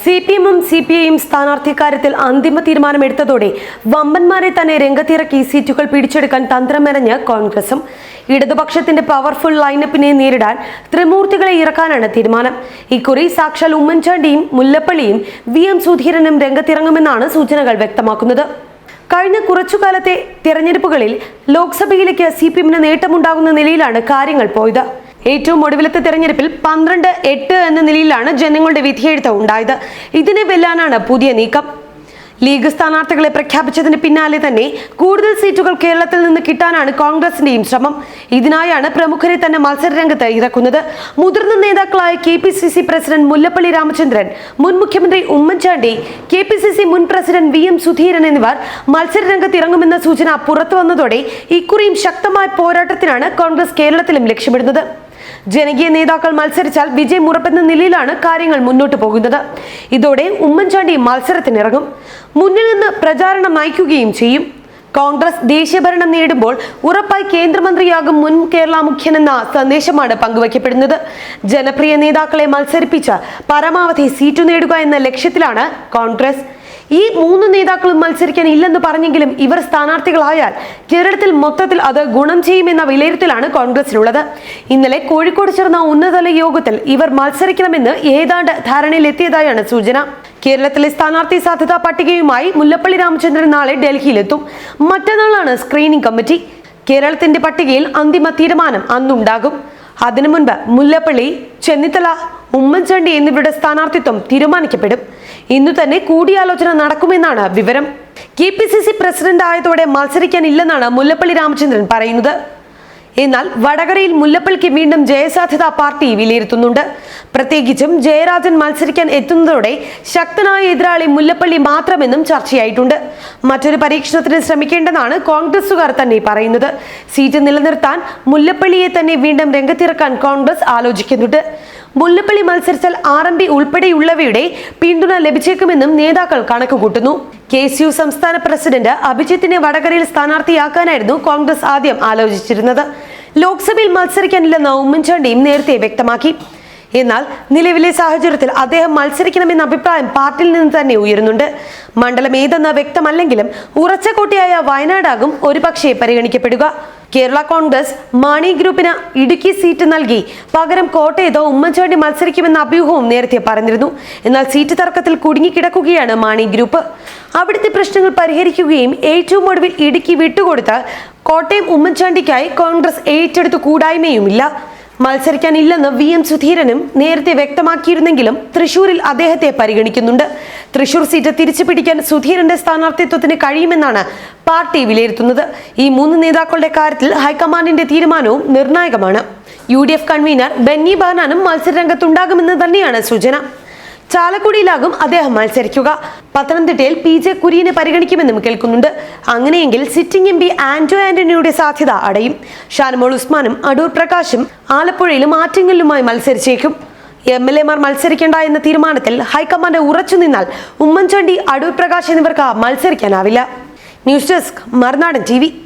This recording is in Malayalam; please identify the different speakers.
Speaker 1: സി പി എമ്മും സി പി ഐയും കാര്യത്തിൽ അന്തിമ തീരുമാനമെടുത്തതോടെ വമ്പന്മാരെ തന്നെ രംഗത്തിറക്കി സീറ്റുകൾ പിടിച്ചെടുക്കാൻ തന്ത്രമെനഞ്ഞ് കോൺഗ്രസും ഇടതുപക്ഷത്തിന്റെ പവർഫുൾ ലൈനപ്പിനെ നേരിടാൻ ത്രിമൂർത്തികളെ ഇറക്കാനാണ് തീരുമാനം ഇക്കുറി സാക്ഷാൽ ഉമ്മൻചാണ്ടിയും മുല്ലപ്പള്ളിയും വി എം സുധീരനും രംഗത്തിറങ്ങുമെന്നാണ് സൂചനകൾ വ്യക്തമാക്കുന്നത് കഴിഞ്ഞ കുറച്ചു കാലത്തെ തിരഞ്ഞെടുപ്പുകളിൽ ലോക്സഭയിലേക്ക് സി പി എമ്മിന് നേട്ടമുണ്ടാകുന്ന നിലയിലാണ് കാര്യങ്ങൾ പോയത് ഏറ്റവും ഒടുവിലത്തെ തെരഞ്ഞെടുപ്പിൽ പന്ത്രണ്ട് എട്ട് എന്ന നിലയിലാണ് ജനങ്ങളുടെ വിധിയെഴുത്ത് ഉണ്ടായത് ഇതിനെ വെല്ലാനാണ് പുതിയ നീക്കം ലീഗ് സ്ഥാനാർത്ഥികളെ പ്രഖ്യാപിച്ചതിന് പിന്നാലെ തന്നെ കൂടുതൽ സീറ്റുകൾ കേരളത്തിൽ നിന്ന് കിട്ടാനാണ് കോൺഗ്രസിന്റെയും ശ്രമം ഇതിനായാണ് പ്രമുഖരെ തന്നെ മത്സരരംഗത്ത് ഇറക്കുന്നത് മുതിർന്ന നേതാക്കളായ K P C C president Mullappally Ramachandran മുൻ മുഖ്യമന്ത്രി Oommen Chandy K P C C മുൻ പ്രസിഡന്റ് വി എം സുധീരൻ എന്നിവർ മത്സരരംഗത്ത് ഇറങ്ങുമെന്ന സൂചന പുറത്തു വന്നതോടെ ഇക്കുറിയും ശക്തമായ പോരാട്ടത്തിനാണ് കോൺഗ്രസ് കേരളത്തിലും ലക്ഷ്യമിടുന്നത് ജനകീയ നേതാക്കൾ മത്സരിച്ചാൽ വിജയ് മുറപ്പെന്ന നിലയിലാണ് കാര്യങ്ങൾ മുന്നോട്ട് പോകുന്നത് ഇതോടെ ഉമ്മൻചാണ്ടി മത്സരത്തിനിറങ്ങും മുന്നിൽ നിന്ന് പ്രചാരണം നയിക്കുകയും ചെയ്യും കോൺഗ്രസ് ദേശീയ ഭരണം നേടുമ്പോൾ ഉറപ്പായി കേന്ദ്രമന്ത്രിയാകും മുൻ കേരള മുഖ്യൻ എന്ന സന്ദേശമാണ് പങ്കുവയ്ക്കപ്പെടുന്നത് ജനപ്രിയ നേതാക്കളെ മത്സരിപ്പിച്ച് പരമാവധി സീറ്റു നേടുക എന്ന ലക്ഷ്യത്തിലാണ് കോൺഗ്രസ് ഈ മൂന്ന് നേതാക്കളും മത്സരിക്കാൻ ഇല്ലെന്ന് പറഞ്ഞെങ്കിലും ഇവർ സ്ഥാനാർത്ഥികളായാൽ കേരളത്തിൽ മൊത്തത്തിൽ അത് ഗുണം ചെയ്യുമെന്ന വിലയിരുത്തലാണ് കോൺഗ്രസിനുള്ളത് ഇന്നലെ കോഴിക്കോട് ചേർന്ന ഉന്നതതല യോഗത്തിൽ ഇവർ മത്സരിക്കണമെന്ന് ഏതാണ്ട് ധാരണയിലെത്തിയതായാണ് സൂചന കേരളത്തിലെ സ്ഥാനാർത്ഥി സാധ്യതാ പട്ടികയുമായി മുല്ലപ്പള്ളി രാമചന്ദ്രൻ നാളെ ഡൽഹിയിലെത്തും മറ്റന്നാളാണ് സ്ക്രീനിംഗ് കമ്മിറ്റി കേരളത്തിന്റെ പട്ടികയിൽ അന്തിമ തീരുമാനം അന്നുണ്ടാകും അതിനു മുൻപ് മുല്ലപ്പള്ളി ചെന്നിത്തല ഉമ്മൻചാണ്ടി എന്നിവരുടെ സ്ഥാനാർത്ഥിത്വം തീരുമാനിക്കപ്പെടും ഇന്നു തന്നെ കൂടിയാലോചന നടക്കുമെന്നാണ് വിവരം K P C C president ആയതോടെ മത്സരിക്കാനില്ലെന്നാണ് മുല്ലപ്പള്ളി രാമചന്ദ്രൻ പറയുന്നത് എന്നാൽ വടകരയിൽ മുല്ലപ്പള്ളിക്ക് വീണ്ടും ജയസാധ്യത പാർട്ടി വിലയിരുത്തുന്നുണ്ട് പ്രത്യേകിച്ചും ജയരാജൻ മത്സരിക്കാൻ എത്തുന്നതോടെ ശക്തനായ എതിരാളി മുല്ലപ്പള്ളി മാത്രമെന്നും ചർച്ചയായിട്ടുണ്ട് മറ്റൊരു പരീക്ഷണത്തിന് ശ്രമിക്കേണ്ടതാണ് കോൺഗ്രസുകാർ തന്നെ പറയുന്നത് സീറ്റ് നിലനിർത്താൻ മുല്ലപ്പള്ളിയെ തന്നെ വീണ്ടും രംഗത്തിറക്കാൻ കോൺഗ്രസ് ആലോചിക്കുന്നുണ്ട് മുല്ലപ്പള്ളി മത്സരിച്ചാൽ ആർ എം പി ഉൾപ്പെടെയുള്ളവയുടെ പിന്തുണ ലഭിച്ചേക്കുമെന്നും നേതാക്കൾ കണക്കുകൂട്ടുന്നു കെ എസ് യു സംസ്ഥാന പ്രസിഡന്റ് അഭിജിത്തിനെ വടകരയിൽ സ്ഥാനാർത്ഥിയാക്കാനായിരുന്നു കോൺഗ്രസ് ആദ്യം ആലോചിച്ചിരുന്നത് ലോക്സഭയിൽ മത്സരിക്കാനില്ലെന്ന ഉമ്മൻചാണ്ടിയും നേരത്തെ വ്യക്തമാക്കി എന്നാൽ നിലവിലെ സാഹചര്യത്തിൽ അദ്ദേഹം മത്സരിക്കണമെന്ന അഭിപ്രായം പാർട്ടിയിൽ നിന്ന് തന്നെ ഉയരുന്നുണ്ട് മണ്ഡലം ഏതെന്ന വ്യക്തമല്ലെങ്കിലും ഉറച്ചക്കോട്ടയായ വയനാടാകും ഒരുപക്ഷെ പരിഗണിക്കപ്പെടുക കേരള കോൺഗ്രസ് മാണി ഗ്രൂപ്പിന് ഇടുക്കി സീറ്റ് നൽകി പകരം കോട്ടയത്ത് ഉമ്മൻചാണ്ടി മത്സരിക്കുമെന്ന അഭ്യൂഹവും നേരത്തെ പറഞ്ഞിരുന്നു എന്നാൽ സീറ്റ് തർക്കത്തിൽ കുടുങ്ങിക്കിടക്കുകയാണ് മാണി ഗ്രൂപ്പ് അവിടുത്തെ പ്രശ്നങ്ങൾ പരിഹരിക്കുകയും ഏറ്റവും ഒടുവിൽ ഇടുക്കി വിട്ടുകൊടുത്ത് കോട്ടയം ഉമ്മൻചാണ്ടിക്കായി കോൺഗ്രസ് ഏറ്റെടുത്തു കൂടായ്മയുമില്ല മത്സരിക്കാനില്ലെന്ന് വി എം സുധീരനും നേരത്തെ വ്യക്തമാക്കിയിരുന്നെങ്കിലും തൃശൂരിൽ അദ്ദേഹത്തെ പരിഗണിക്കുന്നുണ്ട് തൃശൂർ സീറ്റ് തിരിച്ചു പിടിക്കാൻ സുധീരന്റെ സ്ഥാനാർത്ഥിത്വത്തിന് കഴിയുമെന്നാണ് പാർട്ടി വിലയിരുത്തുന്നത് ഈ മൂന്ന് നേതാക്കളുടെ കാര്യത്തിൽ ഹൈക്കമാൻഡിന്റെ തീരുമാനവും നിർണായകമാണ് യു കൺവീനർ ബെന്നി ബഹനാനും മത്സരരംഗത്തുണ്ടാകുമെന്ന് തന്നെയാണ് സൂചന ചാലക്കുടിയിലാകും അദ്ദേഹം മത്സരിക്കുക പത്തനംതിട്ടയിൽ പി ജെ കുര്യനെ പരിഗണിക്കുമെന്നും കേൾക്കുന്നുണ്ട് അങ്ങനെയെങ്കിൽ സിറ്റിംഗ് എം പി ആന്റോ ആന്റണിയുടെ സാധ്യത അടയും ഷാനിമോൾ ഉസ്മാനും അടൂർ പ്രകാശും ആലപ്പുഴയിലും ആറ്റിങ്ങലിലുമായി മത്സരിച്ചേക്കും എം എൽ മാർ മത്സരിക്കേണ്ട എന്ന തീരുമാനത്തിൽ ഹൈക്കമാൻഡ് ഉറച്ചു നിന്നാൽ ഉമ്മൻചാണ്ടി അടൂർ പ്രകാശ് എന്നിവർക്ക് മത്സരിക്കാനാവില്ല ന്യൂസ് ഡെസ്ക് മറുനാടൻ ടി